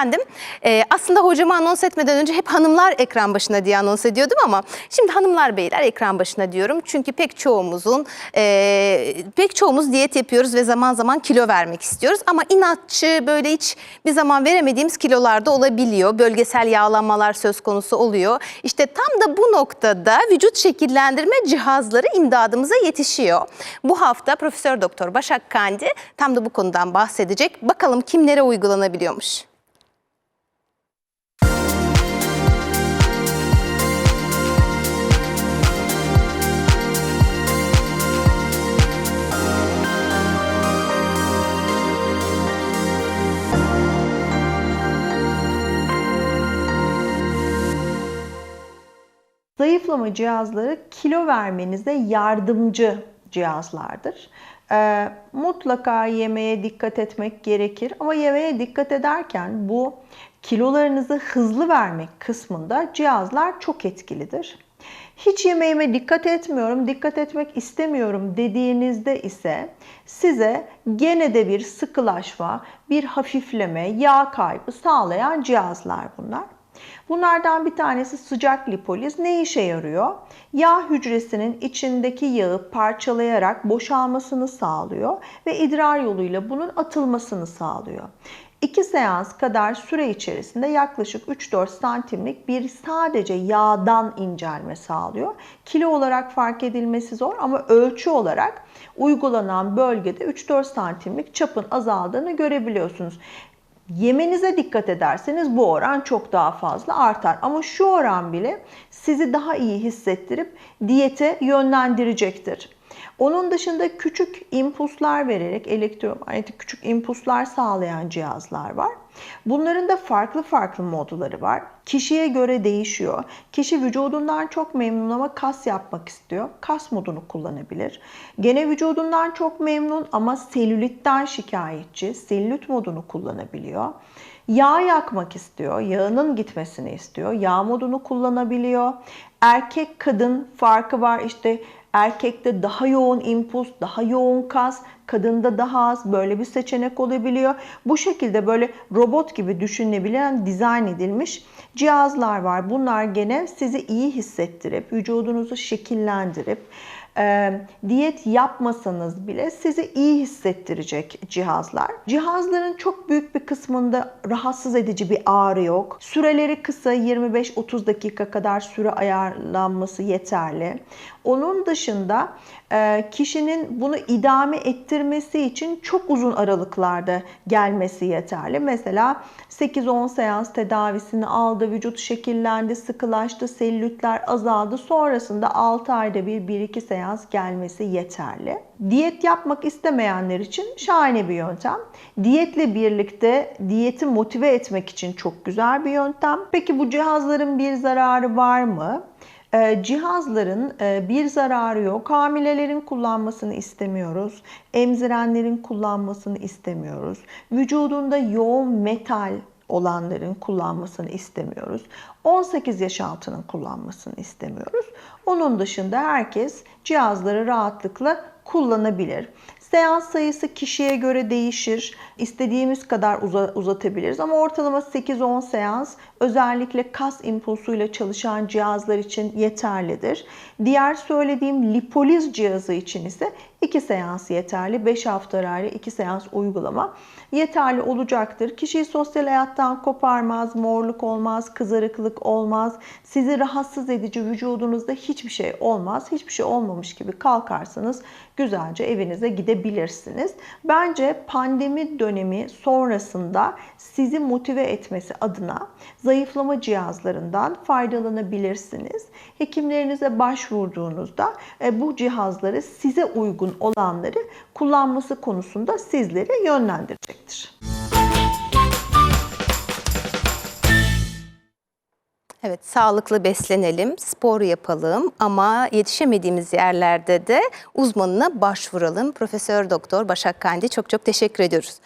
Efendim, e, aslında hocamı anons etmeden önce hep hanımlar ekran başına diye anons ediyordum ama şimdi hanımlar beyler ekran başına diyorum. Çünkü pek çoğumuzun, e, pek çoğumuz diyet yapıyoruz ve zaman zaman kilo vermek istiyoruz. Ama inatçı böyle hiç bir zaman veremediğimiz kilolarda olabiliyor. Bölgesel yağlanmalar söz konusu oluyor. İşte tam da bu noktada vücut şekillendirme cihazları imdadımıza yetişiyor. Bu hafta Profesör Doktor Başak Kandi tam da bu konudan bahsedecek. Bakalım kimlere uygulanabiliyormuş. Zayıflama cihazları kilo vermenize yardımcı cihazlardır. Ee, mutlaka yemeğe dikkat etmek gerekir ama yemeğe dikkat ederken bu kilolarınızı hızlı vermek kısmında cihazlar çok etkilidir. Hiç yemeğime dikkat etmiyorum, dikkat etmek istemiyorum dediğinizde ise size gene de bir sıkılaşma, bir hafifleme, yağ kaybı sağlayan cihazlar bunlar. Bunlardan bir tanesi sıcak lipoliz. Ne işe yarıyor? Yağ hücresinin içindeki yağı parçalayarak boşalmasını sağlıyor ve idrar yoluyla bunun atılmasını sağlıyor. 2 seans kadar süre içerisinde yaklaşık 3-4 santimlik bir sadece yağdan incelme sağlıyor. Kilo olarak fark edilmesi zor ama ölçü olarak uygulanan bölgede 3-4 santimlik çapın azaldığını görebiliyorsunuz. Yemenize dikkat ederseniz bu oran çok daha fazla artar. Ama şu oran bile sizi daha iyi hissettirip diyete yönlendirecektir. Onun dışında küçük impulslar vererek elektromanyetik küçük impulslar sağlayan cihazlar var. Bunların da farklı farklı modları var. Kişiye göre değişiyor. Kişi vücudundan çok memnun ama kas yapmak istiyor. Kas modunu kullanabilir. Gene vücudundan çok memnun ama selülitten şikayetçi. Selülit modunu kullanabiliyor. Yağ yakmak istiyor, yağının gitmesini istiyor. Yağ modunu kullanabiliyor. Erkek kadın farkı var. İşte erkekte daha yoğun impuls, daha yoğun kas, kadında daha az böyle bir seçenek olabiliyor. Bu şekilde böyle robot gibi düşünülebilen dizayn edilmiş cihazlar var. Bunlar gene sizi iyi hissettirip, vücudunuzu şekillendirip, e, diyet yapmasanız bile sizi iyi hissettirecek cihazlar. Cihazların çok büyük bir kısmında rahatsız edici bir ağrı yok. Süreleri kısa 25-30 dakika kadar süre ayarlanması yeterli. Onun dışında e, kişinin bunu idame ettirmesi için çok uzun aralıklarda gelmesi yeterli. Mesela 8-10 seans tedavisini aldı, vücut şekillendi, sıkılaştı, selülitler azaldı. Sonrasında 6 ayda bir 1-2 seans gelmesi yeterli. Diyet yapmak istemeyenler için şahane bir yöntem. Diyetle birlikte diyeti motive etmek için çok güzel bir yöntem. Peki bu cihazların bir zararı var mı? Ee, cihazların e, bir zararı yok. Hamilelerin kullanmasını istemiyoruz. Emzirenlerin kullanmasını istemiyoruz. Vücudunda yoğun metal olanların kullanmasını istemiyoruz. 18 yaş altının kullanmasını istemiyoruz. Onun dışında herkes cihazları rahatlıkla kullanabilir. Seans sayısı kişiye göre değişir. İstediğimiz kadar uzatabiliriz ama ortalama 8-10 seans özellikle kas impulsuyla çalışan cihazlar için yeterlidir. Diğer söylediğim lipoliz cihazı için ise 2 seans yeterli. 5 hafta arayla 2 seans uygulama yeterli olacaktır. Kişiyi sosyal hayattan koparmaz, morluk olmaz, kızarıklık olmaz. Sizi rahatsız edici vücudunuzda hiçbir şey olmaz. Hiçbir şey olmamış gibi kalkarsanız güzelce evinize gidebilirsiniz. Bence pandemi dönemi sonrasında sizi motive etmesi adına zayıflama cihazlarından faydalanabilirsiniz. Hekimlerinize başvurduğunuzda e, bu cihazları size uygun olanları kullanması konusunda sizleri yönlendirecektir. Evet, sağlıklı beslenelim, spor yapalım ama yetişemediğimiz yerlerde de uzmanına başvuralım. Profesör Doktor Başak Kandi çok çok teşekkür ediyoruz.